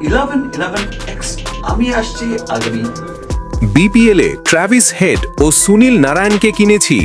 Eleven eleven x আমি আসছি আগামী বিপিএলে ট্রাভিস হেড ও সুনীল নারায়ণকে কিনেছি।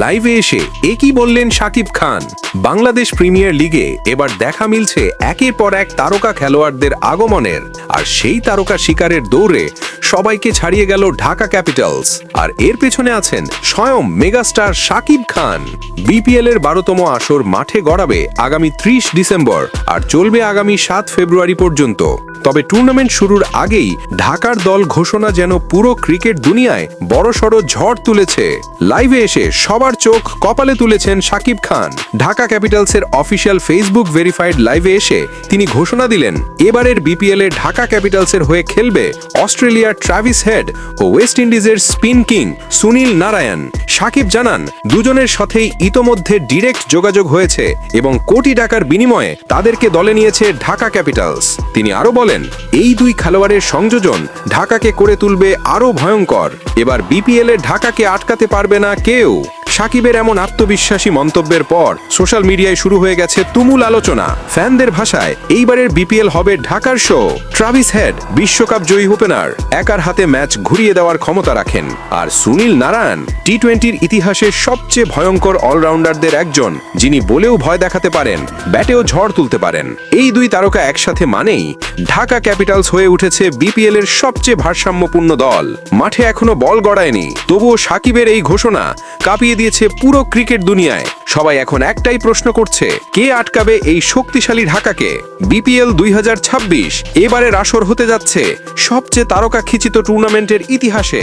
লাইভে এসে একই বললেন শাকিব খান। বাংলাদেশ প্রিমিয়ার লিগে এবার দেখা মিলছে একের পর এক তারকা খেলোয়াড়দের আগমনের। আর সেই তারকা শিকারের দৌড়ে সবাইকে ছাড়িয়ে গেল ঢাকা ক্যাপিটালস। আর এর পেছনে আছেন স্বয়ং মেগাস্টার শাকিব খান। বিপিএল এর বারোতম আসর মাঠে গড়াবে আগামী ত্রিশ ডিসেম্বর আর চলবে আগামী সাত ফেব্রুয়ারি পর্যন্ত। তবে টুর্নামেন্ট শুরুর আগেই ঢাকার দল ঘোষণা যেন পুরো ক্রিকেট দুনিয়ায় বড়সড় ঝড় তুলেছে। লাইভে এসে সবার চোখ কপালে তুলেছেন শাকিব খান। ঢাকা ক্যাপিটালসের অফিসিয়াল ফেসবুক ভেরিফাইড লাইভে এসে তিনি ঘোষণা দিলেন, এবারের বিপিএল এ ঢাকা ক্যাপিটালসের হয়ে খেলবে অস্ট্রেলিয়ার ট্রাভিস হেড ও ওয়েস্ট ইন্ডিজের স্পিন কিং সুনীল নারায়ণ সাকিব জানান, দুজনের সাথেই ইতোমধ্যে ডিরেক্ট যোগাযোগ হয়েছে এবং কোটি টাকার বিনিময়ে তাদেরকে দলে নিয়েছে ঢাকা ক্যাপিটালস। তিনি আরও বলেন এই দুই খেলোয়াড়ের সংযোজন ঢাকাকে করে তুলবে আরও ভয়ঙ্কর। এবার বিপিএল ঢাকাকে আটকাতে পারবে না কেউ। সাকিবের এমন আত্মবিশ্বাসী মন্তব্যের পর সোশ্যাল মিডিয়ায় শুরু হয়ে গেছে তুমুল আলোচনা। ফ্যানদের ভাষায়, এইবারের বিপিএল হবে ঢাকার শো ট্রাভিস হেড বিশ্বকাপ জয়ী ওপেনার একার হাতে ম্যাচ ঘুরিয়ে দেওয়ার ক্ষমতা রাখেন। আর সুনীল নারায়ণ টি টোয়েন্টির ইতিহাসে সবচেয়ে ভয়ঙ্কর অলরাউন্ডারদের একজন, যিনি বলেও ভয় দেখাতে পারেন, ব্যাটেও ঝড় তুলতে পারেন। এই দুই তারকা একসাথে মানেই ঢাকা ক্যাপিটালস হয়ে উঠেছে বিপিএল এর সবচেয়ে ভারসাম্যপূর্ণ দল। মাঠে এখনও বল গড়ায়নি, তবুও সাকিবের এই ঘোষণা কাঁপিয়ে দিয়েছে পুরো ক্রিকেট দুনিয়ায়। সবাই এখন একটাই প্রশ্ন করছে, কে আটকাবে এই শক্তিশালী ঢাকাকে? বিপিএল দুই হাজার ছাব্বিশ, এবারের আসর হতে যাচ্ছে সবচেয়ে তারকা খিচিত টুর্নামেন্টের ইতিহাসে।